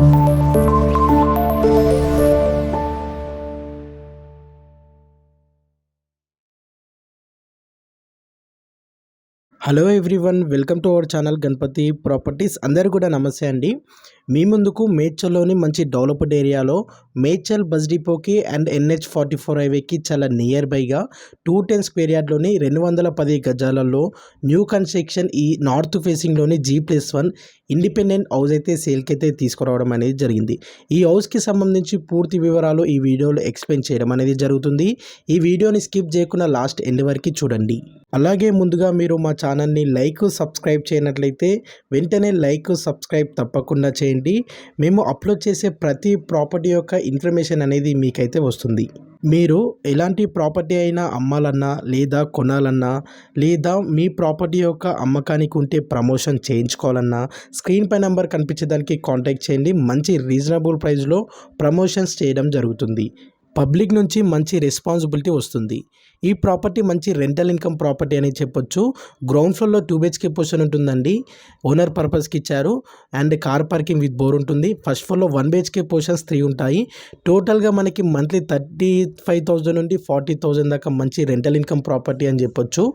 Thank you. Hello everyone welcome to our channel Ganapati properties. అందరు కూడా నమస్తే అండి. మీ ముందుకు మేడ్చల్లోని మంచి డెవలప్డ్ ఏరియాలో మేడ్చల్ బస్ డిపోకి అండ్ ఎన్హెచ్ ఫార్టీ ఫోర్ హైవేకి చాలా నియర్ బైగా టూ టెన్ స్క్వేర్ యార్డ్లోని రెండు వందల పది గజాలలో న్యూ కన్స్ట్రక్షన్ ఈ north ఫేసింగ్లోని G plus one independent house అయితే సేల్కి అయితే తీసుకురావడం అనేది జరిగింది. ఈ హౌస్కి సంబంధించి పూర్తి వివరాలు ఈ వీడియోలో ఎక్స్ప్లెయిన్ చేయడం అనేది జరుగుతుంది. ఈ వీడియోని స్కిప్ చేయకుండా లాస్ట్ ఎండ్ వరకు చూడండి. అలాగే ముందుగా మీరు మా ఛానల్ని లైక్ సబ్స్క్రైబ్ చేయనట్లయితే వెంటనే లైక్ సబ్స్క్రైబ్ తప్పకుండా చేయండి. మేము అప్లోడ్ చేసే ప్రతి ప్రాపర్టీ యొక్క ఇన్ఫర్మేషన్ అనేది మీకైతే వస్తుంది. మీరు ఎలాంటి ప్రాపర్టీ అయినా అమ్మాలన్నా లేదా కొనాలన్నా లేదా మీ ప్రాపర్టీ యొక్క అమ్మకానికి ఉంటే ప్రమోషన్ చేయించుకోవాలన్నా స్క్రీన్ పై నెంబర్ కనిపించేదానికి కాంటాక్ట్ చేయండి. మంచి రీజనబుల్ ప్రైస్లో ప్రమోషన్స్ చేయడం జరుగుతుంది. పబ్లిక్ నుంచి మంచి రెస్పాన్సిబిలిటీ వస్తుంది. ఈ ప్రాపర్టీ మంచి రెంటల్ ఇన్కమ్ ప్రాపర్టీ అని చెప్పొచ్చు. గ్రౌండ్ ఫ్లోర్లో two B H K position ఉంటుందండి. ఓనర్ పర్పస్కి ఇచ్చారు. And car parking with bore ఉంటుంది. ఫస్ట్ ఫ్లోర్లో one B H K positions three ఉంటాయి. టోటల్గా మనకి మంత్లీ థర్టీ ఫైవ్ థౌజండ్ నుండి ఫార్టీ థౌజండ్ దాకా మంచి రెంటల్ ఇన్కమ్ ప్రాపర్టీ అని చెప్పొచ్చు.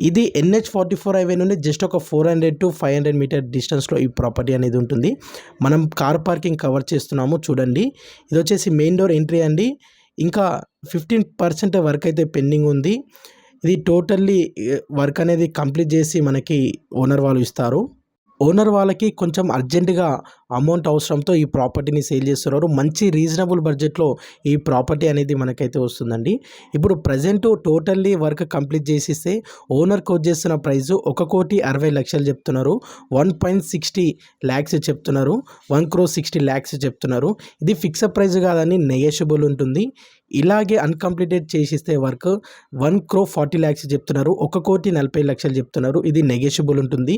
ఇది N H forty four highway నుండి జస్ట్ ఒక four hundred to five hundred metre డిస్టెన్స్లో ఈ ప్రాపర్టీ అనేది ఉంటుంది. మనం కార్ పార్కింగ్ కవర్ చేస్తున్నాము. చూడండి. ఇది వచ్చేసి మెయిన్ డోర్ ఎంట్రీ అండి. ఇంకా ఫిఫ్టీన్ పర్సెంట్ వర్క్ అయితే పెండింగ్ ఉంది. ఇది టోటల్లీ వర్క్ అనేది కంప్లీట్ చేసి మనకి ఓనర్ వాళ్ళు ఇస్తారు. ఓనర్ వాళ్ళకి కొంచెం అర్జెంటుగా అమౌంట్ అవసరంతో ఈ ప్రాపర్టీని సేల్ చేస్తున్నారు. మంచి రీజనబుల్ బడ్జెట్లో ఈ ప్రాపర్టీ అనేది మనకైతే వస్తుందండి. ఇప్పుడు ప్రజెంట్ టోటల్లీ వర్క్ కంప్లీట్ చేసిస్తే ఓనర్ కోచ్ చేస్తున్న ప్రైస్ ఒక కోటి అరవై లక్షలు చెప్తున్నారు. వన్ పాయింట్ సిక్స్టీ ల్యాక్స్ చెప్తున్నారు. వన్ క్రో సిక్స్టీ ల్యాక్స్ చెప్తున్నారు. ఇది ఫిక్స్డ్ ప్రైస్ కాదని నెగోషియబుల్ ఉంటుంది. ఇలాగే uncompleted చేసిస్తే work one crore forty lakhs చెప్తున్నారు. ఒక కోటి నలభై లక్షలు చెప్తున్నారు. ఇది నెగోషియబుల్ ఉంటుంది.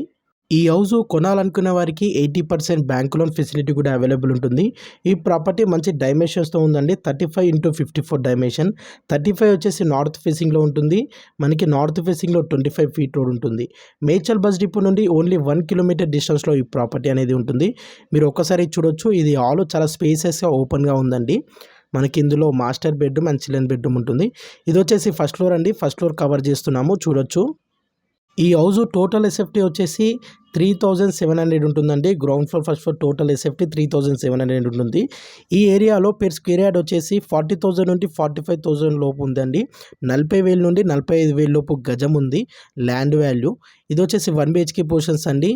ఈ హౌస్ కొనాలనుకునే వారికి eighty percent bank loan facility కూడా అవైలబుల్ ఉంటుంది. ఈ ప్రాపర్టీ మంచి డైమెన్షన్స్తో ఉందండి. Thirty five into fifty four dimension. Thirty five వచ్చేసి నార్త్ ఫేసింగ్లో ఉంటుంది. మనకి నార్త్ ఫేసింగ్లో ట్వంటీ ఫైవ్ ఫీట్ రోడ్ ఉంటుంది. మేచల్ బస్ డిపో నుండి ఓన్లీ వన్ కిలోమీటర్ డిస్టెన్స్లో ఈ ప్రాపర్టీ అనేది ఉంటుంది. మీరు ఒక్కసారి చూడొచ్చు. ఇది హాల్ చాలా స్పేసెస్గా ఓపెన్గా ఉందండి. మనకి ఇందులో master bedroom and children bedroom ఉంటుంది. ఇది వచ్చేసి ఫస్ట్ ఫ్లోర్ అండి. ఫస్ట్ ఫ్లోర్ కవర్ చేస్తున్నాము. చూడొచ్చు. ఈ హౌస్ టోటల్ ఎస్ఎఫ్టీ వచ్చేసి త్రీ థౌజండ్ సెవెన్ హండ్రెడ్ ఉంటుందండి. Ground floor first floor total SFT three thousand seven hundred ఉంటుంది. ఈ ఏరియాలో పెర్ స్క్వేర్ యార్డ్ వచ్చేసి ఫార్టీ థౌజండ్ నుండి ఫార్టీ ఫైవ్ థౌజండ్ లోపు ఉందండి. నలభై వేల నుండి నలభై ఐదు వేల లోపు గజం ఉంది. ల్యాండ్ వాల్యూ ఇది వచ్చేసి వన్ బిహెచ్కే పోర్షన్స్ అండి.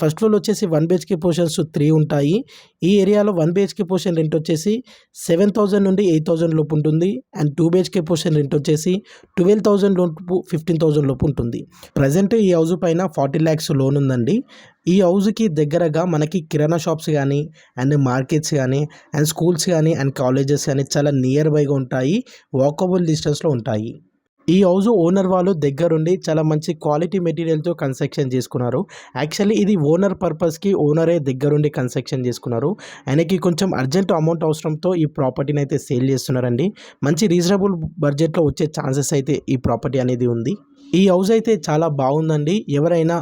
ఫస్ట్ ఫ్లోర్ వచ్చేసి వన్ బిహెచ్కే పోర్షన్స్ త్రీ ఉంటాయి. ఈ ఏరియాలో వన్ బిహెచ్కే పోర్షన్ రెంట్ వచ్చేసి సెవెన్ థౌజండ్ నుండి ఎయిట్ థౌజండ్ లోపు ఉంటుంది. And two BHK portion rent వచ్చేసి ట్వెల్వ్ థౌజండ్ లోపు ఫిఫ్టీన్ థౌజండ్ లోపు ఉంటుంది. ప్రజెంట్ ఈ హౌస్ పైన ఫార్టీ ల్యాక్స్ లోన్ ఉందండి. ఈ హౌస్కి దగ్గరగా మనకి కిరాణా షాప్స్ కానీ అండ్ మార్కెట్స్ కానీ అండ్ స్కూల్స్ కానీ అండ్ కాలేజెస్ కానీ చాలా నియర్ బైగా ఉంటాయి. వాకబుల్ డిస్టెన్స్లో ఉంటాయి. ఈ హౌస్ ఓనర్ వాళ్ళు దగ్గరుండి చాలా మంచి క్వాలిటీ మెటీరియల్తో కన్స్ట్రక్షన్ చేసుకున్నారు. యాక్చువల్లీ ఇది ఓనర్ పర్పస్కి ఓనరే దగ్గరుండి కన్స్ట్రక్షన్ చేసుకున్నారు. ఆయనకి కొంచెం అర్జెంట్ అమౌంట్ అవసరంతో ఈ ప్రాపర్టీని అయితే సేల్ చేస్తున్నారండి. మంచి రీజనబుల్ బడ్జెట్లో వచ్చే ఛాన్సెస్ అయితే ఈ ప్రాపర్టీ అనేది ఉంది. ఈ హౌస్ అయితే చాలా బాగుందండి. ఎవరైనా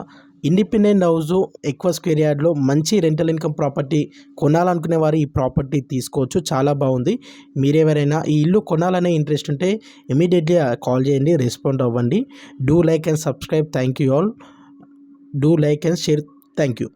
ఇండిపెండెంట్ హౌస్ ఎక్కువ స్క్వేర్ యార్డ్లో మంచి రెంటల్ ఇన్కమ్ ప్రాపర్టీ కొనాలనుకునే వారు ఈ ప్రాపర్టీ తీసుకోవచ్చు. చాలా బాగుంది. మీరెవరైనా ఈ ఇల్లు కొనాలనే ఇంట్రెస్ట్ ఉంటే ఇమీడియట్లీ కాల్ చేయండి రెస్పాండ్ అవ్వండి. Do like and subscribe. Thank you all. Do like and share. Thank you